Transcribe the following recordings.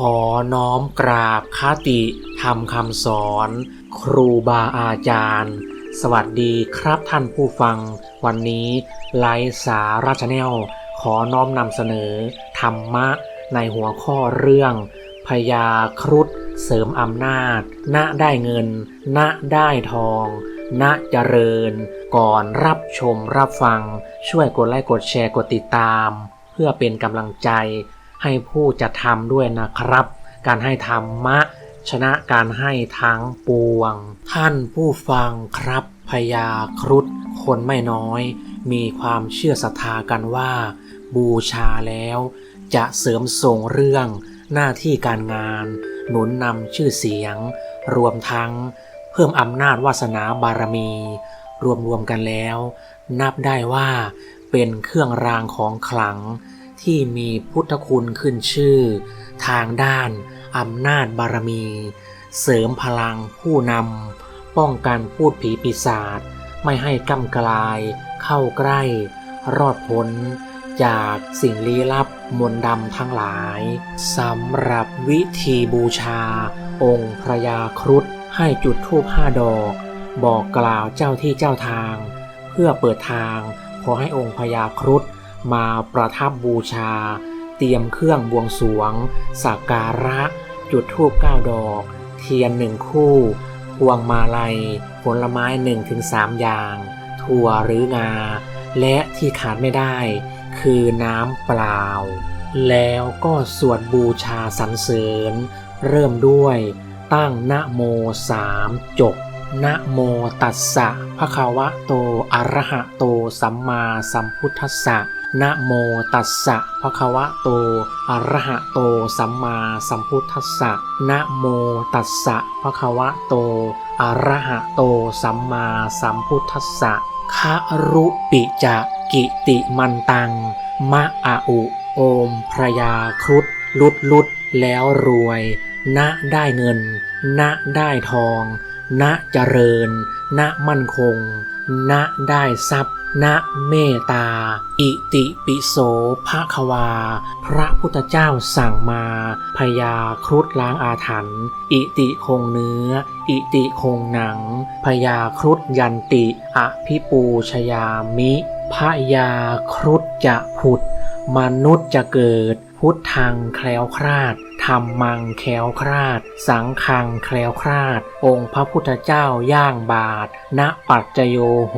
ขอน้อมกราบคติธรรมคำสอน ครูบาอาจารย์ สวัสดีครับท่านผู้ฟัง วันนี้ไลฟ์สาราชแนลขอน้อมนำเสนอ ธรรมะในหัวข้อเรื่องพญาครุฑเสริมอำนาจ ณได้เงิน ณได้ทอง ณเจริญ ก่อนรับชมรับฟัง ช่วยกดไลค์กดแชร์กดติดตาม เพื่อเป็นกำลังใจ ให้ผู้จะทำด้วยนะครับ การให้ธรรมะ ชนะการให้ทั้งปวง ท่านผู้ฟังครับพญาครุฑคนไม่น้อย มีความเชื่อศรัทธากันว่า บูชาแล้ว จะเสริมส่งเรื่องหน้าที่การงาน หนุนนำชื่อเสียง รวมทั้ง เพิ่มอำนาจวาสนาบารมี รวมรวมๆกันแล้ว นับได้ว่าเป็นเครื่องรางของขลัง ที่มีพุทธคุณขึ้นชื่อ ทางด้านอำนาจบารมี เสริมพลังผู้นำป้องกันพูดผีปีศาจไม่ให้กำกลาย เข้าใกล้ รอดพ้นจากสิ่งลี้ลับมนดำทั้งหลายสำหรับวิธีบูชา องค์พระยาครุฑให้จุดธูปห้าดอก บอกกล่าวเจ้าที่เจ้าทาง เพื่อเปิดทางขอให้องค์พญาครุฑ มาประทับบูชา เตรียมเครื่องบวงสวงสักการะ จุดธูปเก้าดอก เทียนหนึ่งคู่พวงมาลัย ผลไม้หนึ่งถึงสามอย่าง ถั่วหรืองา และที่ขาดไม่ได้ คือน้ำเปล่า แล้วก็สวดบูชาสรรเสริญ เริ่มด้วยตั้งนะโมสามจบนะโมตัสสะภะคะวะโต อะระหะโต สัมมาสัมพุทธัสสะ นะโมตัสสะภะคะวะโต อะระหะโต สัมมาสัมพุทธัสสะนะโมตัสสะภะคะวะโต อะระหะโต สัมมาสัมพุทธัสสะคะรุปิจะกิติมันตัง มะอาอุ โอมพระยาครุฑลุดลุดแล้วรวย ณ ได้เงิน ณ ได้ทอง ณ เจริญ ณ มั่นคง ณ ได้ทรัพย์ ณเมตตา อิติปิโสภะควา พระพุทธเจ้าสั่งมาพยาครุฑล้างอาถรรพ์อิติคงเนื้อ อิติคงหนังพยาครุฑยันติ อภิปูชยามิพยาครุฑจะผุด มนุษย์จะเกิด พุทธังแคล้วคลาดธรรมังแคล้วคลาด สังฆังแคล้วคลาด องค์พระพุทธเจ้าย่างบาทณปัจจโยโห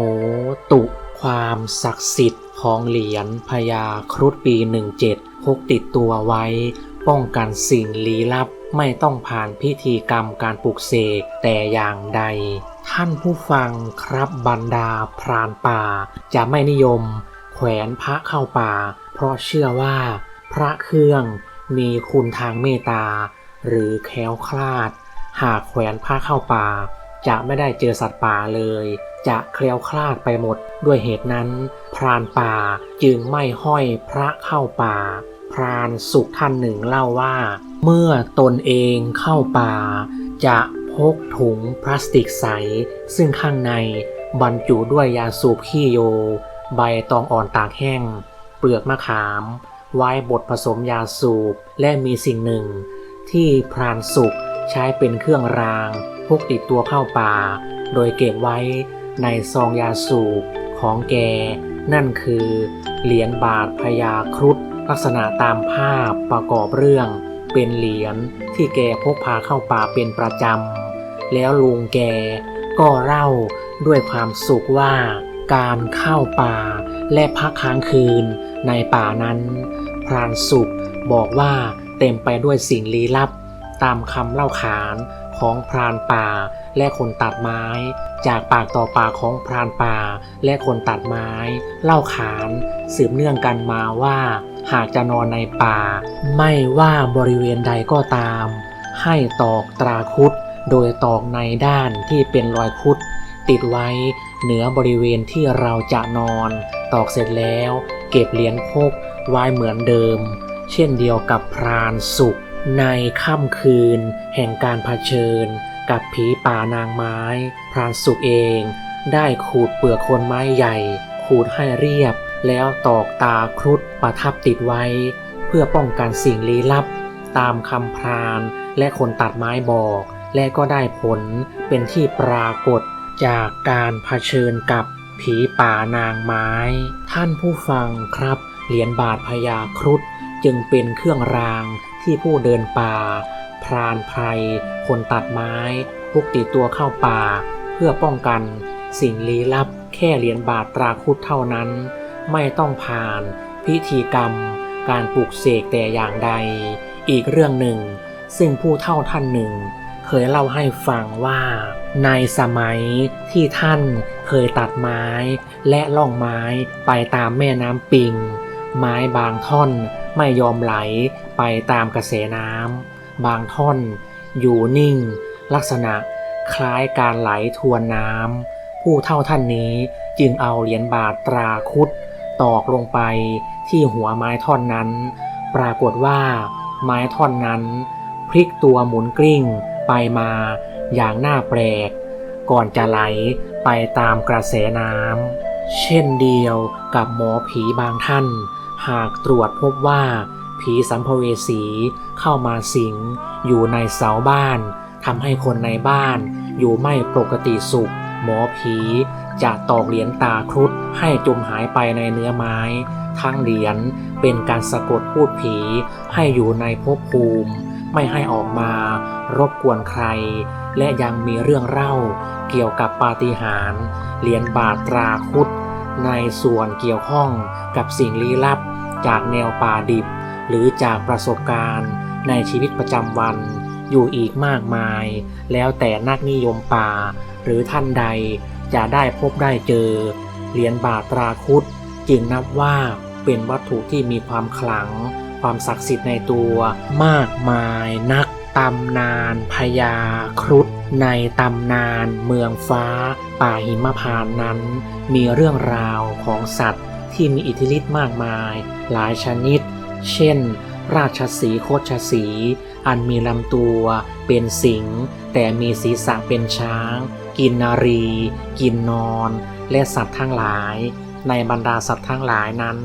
ตุ ความศักดิ์สิทธิ์ของเหรียญพญาครุฑปี 17 พกติดตัวไว้ ป้องกันสิ่งลี้ลับไม่ต้องผ่านพิธีกรรมการปลุกเสกแต่อย่างใด ท่านผู้ฟังครับบรรดาพรานป่า จะไม่นิยม แขวนพระเข้าป่า เพราะเชื่อว่า พระเครื่องมีคุณทางเมตตา หรือแคล้วคลาด หากแขวนพระเข้าป่า จะไม่ได้เจอสัตว์ป่าเลย จะแคล้วคลาดไปหมด ด้วยเหตุนั้น พรานป่าจึงไม่ห้อยพระเข้าป่า พรานสุขท่านหนึ่งเล่าว่า เมื่อตนเองเข้าป่า จะพกถุงพลาสติกใส ซึ่งข้างในบรรจุด้วยยาสูบขี้โย ใบตองอ่อนตากแห้ง เปลือกมะขาม ไว้บดผสมยาสูบและมีสิ่งหนึ่ง ที่พรานสุข ใช้เป็นเครื่องรางพกติดตัวเข้าป่า โดยเก็บไว้ในซองยาสูบของแก นั่นคือเหรียญบาทพญาครุฑลักษณะตามภาพประกอบเรื่องเป็นเหรียญที่แกพกพาเข้าป่าเป็นประจำ แล้วลุงแกก็เล่าด้วยความสุขว่าการเข้าป่าและพักค้างคืนในป่านั้น พรานสุขบอกว่าเต็มไปด้วยสิ่งลี้ลับ ตามคำเล่าขานของพรานป่าและคนตัดไม้ จากปากต่อปากของพรานป่าและคนตัดไม้ เล่าขานสืบเนื่องกันมาว่า หากจะนอนในป่า ไม่ว่าบริเวณใดก็ตาม ให้ตอกตราคุดโดยตอกในด้านที่เป็นรอยคุด ติดไว้เหนือบริเวณที่เราจะนอน ตอกเสร็จแล้ว เก็บเหรียญพกไว้เหมือนเดิม เช่นเดียวกับพรานสุข ในค่ำคืนแห่งการเผชิญกับผีป่านางไม้ พรานสุขเอง ได้ขูดเปลือกคนไม้ใหญ่ ขูดให้เรียบ แล้วตอกตาครุฑประทับติดไว้ เพื่อป้องกันสิ่งลี้ลับ ตามคำพรานและคนตัดไม้บอก และก็ได้ผลเป็นที่ปรากฏจากการเผชิญกับผีป่านางไม้ ท่านผู้ฟังครับ เหรียญบาทพญาครุฑจึงเป็นเครื่องราง ที่ผู้เดินป่า พรานไพรคนตัดไม้พกติดตัวเข้าป่า เพื่อป้องกัน สิ่งลี้ลับ แค่เหรียญบาทตราครุฑเท่านั้น ไม่ต้องผ่าน พิธีกรรม การปลูกเสกแต่อย่างใด อีกเรื่องหนึ่ง ซึ่งผู้เท่าท่านหนึ่ง เคยเล่าให้ฟังว่า ในสมัยที่ท่านเคยตัดไม้ และล่องไม้ไปตามแม่น้ำปิง ไม้บางท่อน ไม่ยอมไหลไปตามกระแสน้ำบางท่อนอยู่นิ่ง ลักษณะคล้ายการไหลทวนน้ำผู้เท่าท่านนี้จึงเอาเหรียญบาทตราคุดตอกลงไปที่หัวไม้ท่อนนั้น ปรากฏว่าไม้ท่อนนั้น พลิกตัวหมุนกลิ้งไปมาอย่างน่าแปลก ก่อนจะไหลไปตามกระแสน้ำเช่นเดียวกับหมอผีบางท่าน หากตรวจพบว่า ผีสัมภเวสีเข้ามาสิง อยู่ในเสาบ้านทำให้คนในบ้านอยู่ไม่ปกติสุข หมอผีจะตอกเหรียญตาครุฑให้จมหายไปในเนื้อไม้ ทั้งเหรียญเป็นการสะกดพูดผีให้อยู่ในภพภูมิ ไม่ให้ออกมารบกวนใคร และยังมีเรื่องเล่าเกี่ยวกับปาฏิหาริย์เหรียญบาทตราครุฑ ในส่วนเกี่ยวข้องกับสิ่งลี้ลับ จากแนวป่าดิบ หรือจากประสบการณ์ในชีวิตประจำวันอยู่อีกมากมาย แล้วแต่นักนิยมป่า หรือท่านใดจะได้พบได้เจอ เหรียญบาทตราครุฑจึงนับว่าเป็นวัตถุที่มีความขลัง ความศักดิ์สิทธิ์ในตัว มากมายนักตำนานพญาครุฑ ในตำนานเมืองฟ้า ป่าหิมพานนั้น มีเรื่องราวของสัตว์ที่มีอิทธิฤทธิ์มากมาย หลายชนิด เช่น ราชสีโคชสี อันมีลำตัวเป็นสิง แต่มีศีรษะเป็นช้าง กินนารี กินนอน และสัตว์ทั้งหลาย ในบรรดาสัตว์ทั้งหลายนั้น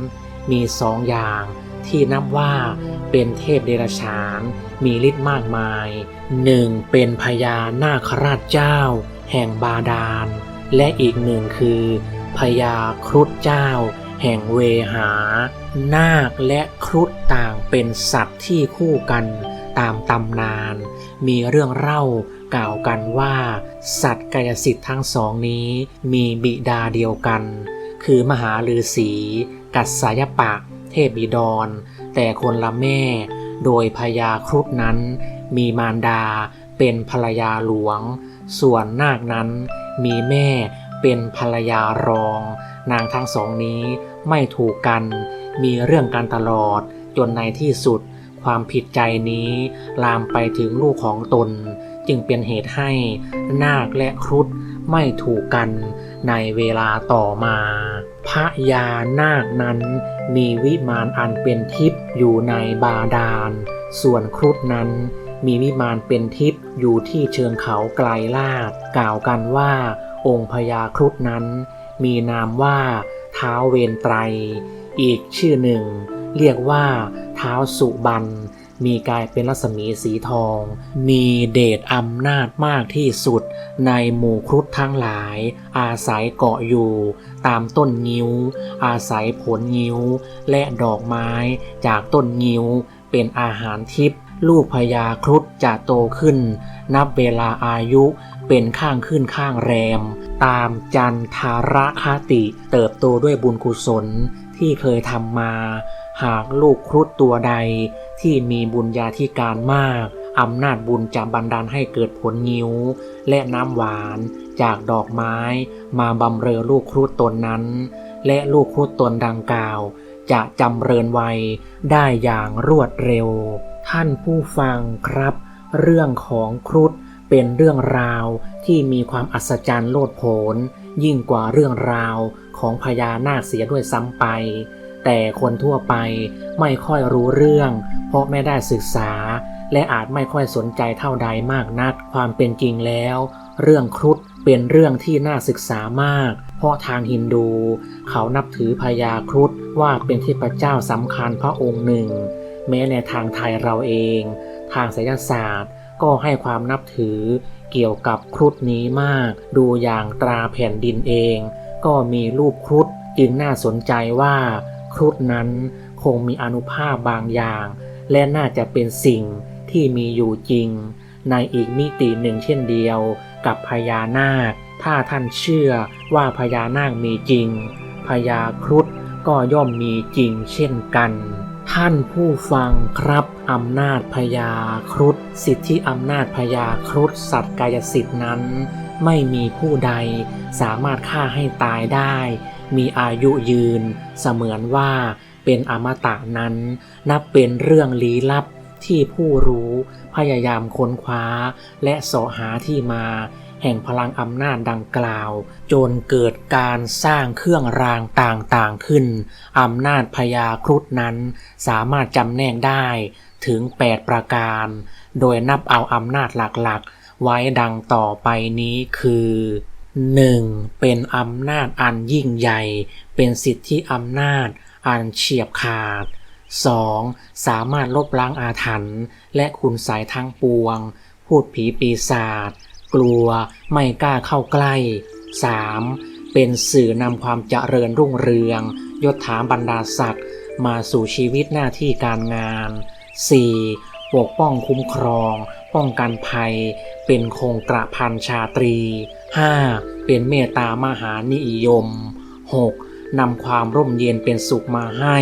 มีสองอย่าง ที่นับว่าเป็นเทพเดรัจฉาน มีฤทธิ์มากมายหนึ่งเป็นพญานาคราชเจ้า แห่งบาดาล และอีกหนึ่งคือพญาครุฑเจ้า แห่งเวหา นาคและครุฑต่างเป็นสัตว์ที่คู่กันตามตำนาน มีเรื่องเล่ากล่าวกันว่า สัตว์กายสิทธิ์ทั้งสองนี้มีบิดาเดียวกัน คือมหาฤาษีกัสสายปะ เทพบิดร แต่คนละแม่ โดยพญาครุฑนั้น มีมารดาเป็นภรรยาหลวง ส่วนนาคนั้นมีแม่เป็นภรรยารอง นางทั้งสองนี้ไม่ถูกกัน มีเรื่องกันตลอด จนในที่สุด ความผิดใจนี้ ลามไปถึงลูกของตน จึงเป็นเหตุให้นาคและครุฑไม่ถูกกันในเวลาต่อมา พระยานาคนั้น มีวิมานอันเป็นทิพย์อยู่ในบาดาล ส่วนครุฑนั้น มีวิมานเป็นทิพย์อยู่ที่เชิงเขาไกลลาด กล่าวกันว่า องค์พญาครุฑนั้น มีนามว่าเท้าเวนไตร อีกชื่อหนึ่ง เรียกว่าเท้าสุบัน มีกายเป็นรัศมีสีทอง มีเดชอำนาจมากที่สุด ในหมู่ครุฑทั้งหลาย อาศัยเกาะอยู่ ตามต้นงิ้ว อาศัยผลงิ้ว และดอกไม้จากต้นงิ้ว เป็นอาหารทิพย์ลูกพญาครุฑจะโตขึ้น นับเวลาอายุเป็นข้างขึ้นข้างแรม ตามจันทารคติ เติบโตด้วยบุญกุศลที่เคยทำมา หากลูกครุฑตัวใดที่มีบุญญาธิการมาก อำนาจบุญจะบันดาลให้เกิดผลงิ้ว และน้ำหวานจากดอกไม้ มาบำเรอลูกครุฑตนนั้น และลูกครุฑตนดังกล่าว จะจำเริญวัยได้อย่างรวดเร็ว ท่านผู้ฟังครับ เรื่องของครุฑเป็นเรื่องราวที่มีความอัศจรรย์โลดโผนยิ่งกว่าเรื่องราวของพญานาคเสียด้วยซ้ำไป แต่คนทั่วไปไม่ค่อยรู้เรื่อง เพราะไม่ได้ศึกษา และอาจไม่ค่อยสนใจเท่าใดมากนักความเป็นจริงแล้ว เรื่องครุฑเป็นเรื่องที่น่าศึกษามาก เพราะทางฮินดู เขานับถือพญาครุฑว่าเป็นเทพเจ้าสำคัญพระองค์หนึ่ง แม้ในทางไทยเราเอง ทางไสยศาสตร์ก็ให้ความนับถือเกี่ยวกับครุฑนี้มาก ดูอย่างตราแผ่นดินเอง ก็มีรูปครุฑจึงน่าสนใจว่า ครุฑนั้นคงมีอนุภาพบางอย่าง และน่าจะเป็นสิ่งที่มีอยู่จริง ในอีกมิติหนึ่งเช่นเดียวกับพญานาค ถ้าท่านเชื่อว่าพญานาคมีจริงพญาครุฑก็ย่อมมีจริงเช่นกัน ท่านผู้ฟังครับอำนาจพญาครุฑสิทธิอำนาจพญาครุฑสัตว์กายสิทธินั้น ไม่มีผู้ใดสามารถฆ่าให้ตายได้ มีอายุยืน เสมือนว่าเป็นอมตะนั้น นับเป็นเรื่องลี้ลับที่ผู้รู้พยายามค้นคว้า และเสาะหาที่มา แห่งพลังอำนาจดังกล่าว จนเกิดการสร้างเครื่องรางต่างๆขึ้นอำนาจพญาครุฑนั้น สามารถจำแนกได้ถึง 8 ประการ โดยนับเอาอำนาจหลักๆ ไว้ดังต่อไปนี้คือ 1. เป็นอำนาจอันยิ่งใหญ่ เป็นสิทธิอำนาจ อันเฉียบขาด 2. สามารถลบล้างอาถรรพ์และคุณไสยทั้งปวง พูดผีปีศาจกลัวไม่กล้าเข้าใกล้ 3. เป็นสื่อนำความเจริญรุ่งเรือง ยศถาบรรดาศักดิ์มาสู่ชีวิตหน้าที่การงาน 4. ปกป้องคุ้มครอง ป้องกันภัย เป็นคงกระพันชาตรี 5. เป็นเมตตามหานิยม 6. นำความร่มเย็นเป็นสุขมาให้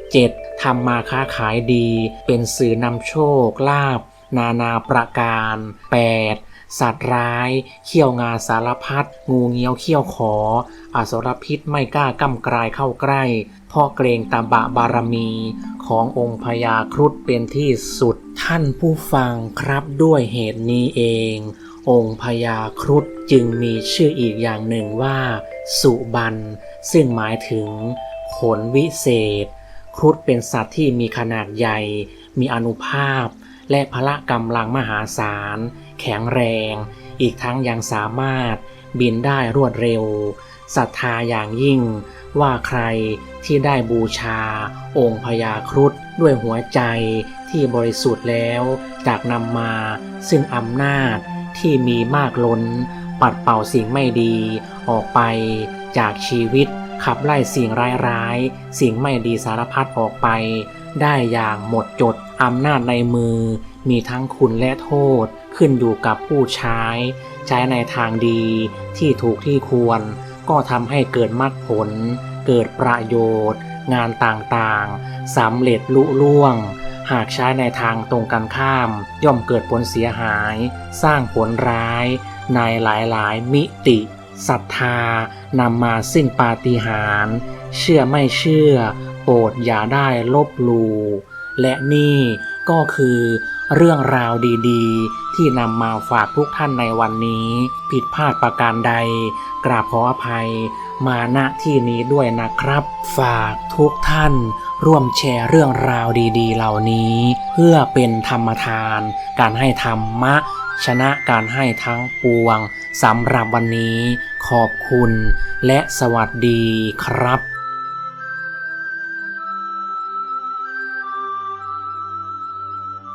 7. ทำมาค้าขายดี เป็นสื่อนำโชคลาภนานาประการ 8. สัตว์ร้าย เขี้ยวงาสารพัด งูเงี้ยวเขี้ยวขอ อสรพิษไม่กล้ากำกลายเข้าใกล้เพราะเกรงตาบะบารมีขององค์พญาครุฑเป็นที่สุด ท่านผู้ฟังครับด้วยเหตุนี้เอง องค์พญาครุฑจึงมีชื่ออีกอย่างหนึ่งว่า สุบัน ซึ่งหมายถึง ขนวิเศษ ครุฑเป็นสัตว์ที่มีขนาดใหญ่ มีอนุภาพ และพละกำลังมหาศาล แข็งแรง อีกทั้งยังสามารถบินได้รวดเร็วศรัทธาอย่างยิ่งว่าใครที่ได้บูชา องค์พญาครุฑด้วยหัวใจที่บริสุทธิ์แล้วจากนำมาซึ่งอำนาจที่มีมากล้น ปัดเป่าสิ่งไม่ดีออกไปจากชีวิต ขับไล่สิ่งร้ายๆ สิ่งไม่ดีสารพัดออกไป ได้อย่างหมดจดอำนาจในมือ มีทั้งคุณและโทษ ขึ้นอยู่กับผู้ใช้ ใช้ในทางดีที่ถูกที่ควร ก็ทำให้เกิดมรรคผล เกิดประโยชน์ งานต่างๆสำเร็จลุล่วง หากใช้ในทางตรงกันข้าม ย่อมเกิดผลเสียหาย สร้างผลร้าย ในหลายๆ มิติศรัทธานำมาซึ่งปาฏิหาริย์เชื่อไม่เชื่อ โปรดอย่าได้ลบลู่และนี่ก็คือเรื่องราวดี ๆ ที่นำมาฝากทุกท่านในวันนี้ ผิดพลาดประการใด กราบขออภัย มาณที่นี้ด้วยนะครับ ฝากทุกท่าน ร่วมแชร์เรื่องราวดีๆ เหล่านี้ เพื่อเป็นธรรมทาน การให้ธรรมะ ชนะการให้ทั้งปวงสำหรับวันนี้ ขอบคุณ และสวัสดีครับ